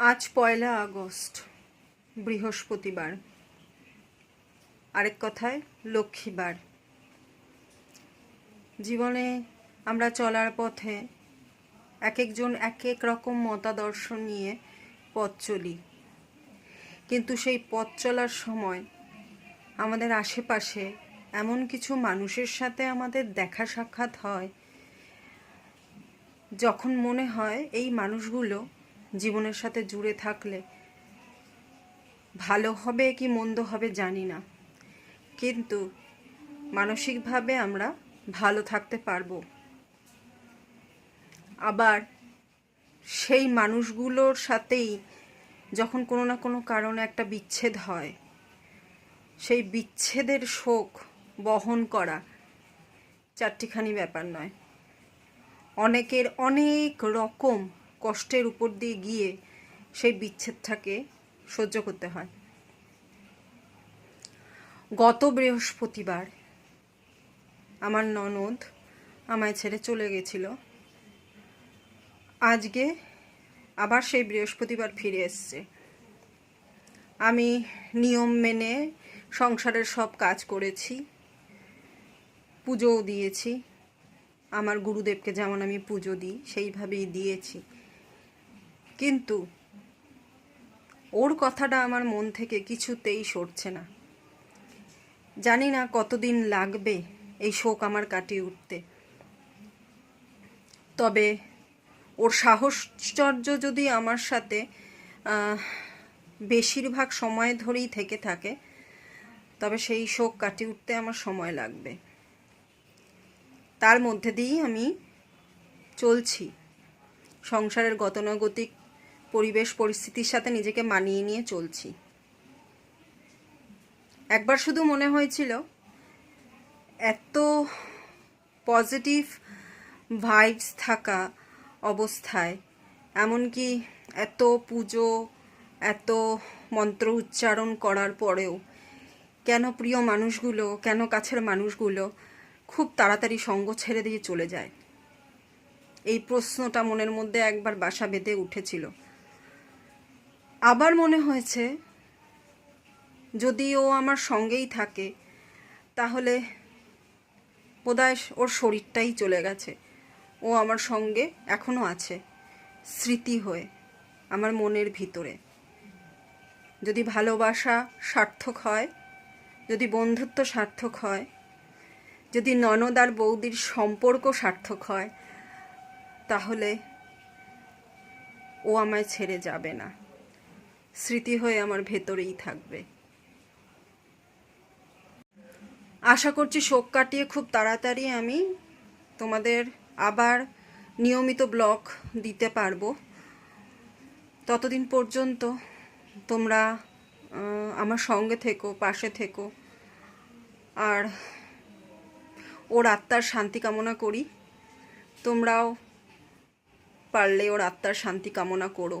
আজ পয়লা আগস্ট, বৃহস্পতিবার। আরেক কথায়, লক্ষ্মীবার। জীবনে আমরা চলার পথে এক একজন এক এক রকম মতাদর্শ নিয়ে পথ চলি। কিন্তু সেই পথ চলার সময় আমাদের আশেপাশে এমন কিছু মানুষের সাথে আমাদের দেখা সাক্ষাৎ হয়, যখন মনে হয় এই মানুষগুলো জীবনের সাথে জুড়ে থাকলে ভালো হবে কি মন্দ হবে জানি না। কিন্তু মানসিকভাবে আমরা ভালো থাকতে পারব। আবার সেই মানুষগুলোর সাথেই যখন কোনো না কোনো কারণে একটা বিচ্ছেদ হয়, সেই বিচ্ছেদের শোক বহন করা চারটিখানি ব্যাপার নয়। অনেকের অনেক রকম কষ্টের উপর দিয়ে গিয়ে সেই বিচ্ছেদটাকে সহ্য করতে হয়। গত বৃহস্পতিবার আমার ননদ আমায় ছেড়ে চলে গেছিল। আজকে আবার সেই বৃহস্পতিবার ফিরে এসছে। আমি নিয়ম মেনে সংসারের সব কাজ করেছি, পুজোও দিয়েছি। আমার গুরুদেবকে যেমন আমি পুজো দিই, সেইভাবেই দিয়েছি। কিন্তু ওর কথাটা আমার মন থেকে কিছুতেই সরছে না। জানি না কতদিন লাগবে এই শোক আমার কাটিয়ে উঠতে। তবে ওর সাহসচর্য যদি আমার সাথে বেশিরভাগ সময় ধরেই থেকে থাকে, তবে সেই শোক কাটিয়ে উঠতে আমার সময় লাগবে। তার মধ্যে দিয়েই আমি চলছি। সংসারের গতানুগতিক পরিবেশ, পরিস্থিতির সাথে নিজেকে মানিয়ে নিয়ে চলছি। একবার শুধু মনে হয়েছিল, এত পজিটিভ ভাইবস থাকা অবস্থায়, এমনকি এত পুজো, এত মন্ত্র উচ্চারণ করার পরেও কেন প্রিয় মানুষগুলো, কেন কাছের মানুষগুলো খুব তাড়াতাড়ি সঙ্গ ছেড়ে দিয়ে চলে যায়? এই প্রশ্নটা মনের মধ্যে একবার বাসা বেঁধে উঠেছিল। আবার মনে হয়েছে, যদি ও আমার সঙ্গেই থাকে, তাহলে বোধহয় ওর শরীরটাই চলে গেছে। ও আমার সঙ্গে এখনও আছে, স্মৃতি হয়ে, আমার মনের ভিতরে। যদি ভালোবাসা সার্থক হয়, যদি বন্ধুত্ব সার্থক হয়, যদি ননদ আর বৌদির সম্পর্ক সার্থক হয়, তাহলে ও আমায় ছেড়ে যাবে না। স্মৃতি হয়ে আমার ভেতরেই থাকবে। আশা করছি শোক কাটিয়ে খুব তাড়াতাড়ি আমি তোমাদের আবার নিয়মিত ব্লগ দিতে পারব। ততদিন পর্যন্ত তোমরা আমার সঙ্গে থেকো, পাশে থেকো। আর ওর আত্মার শান্তি কামনা করি। তোমরাও পারলে ওর আত্মার শান্তি কামনা করো।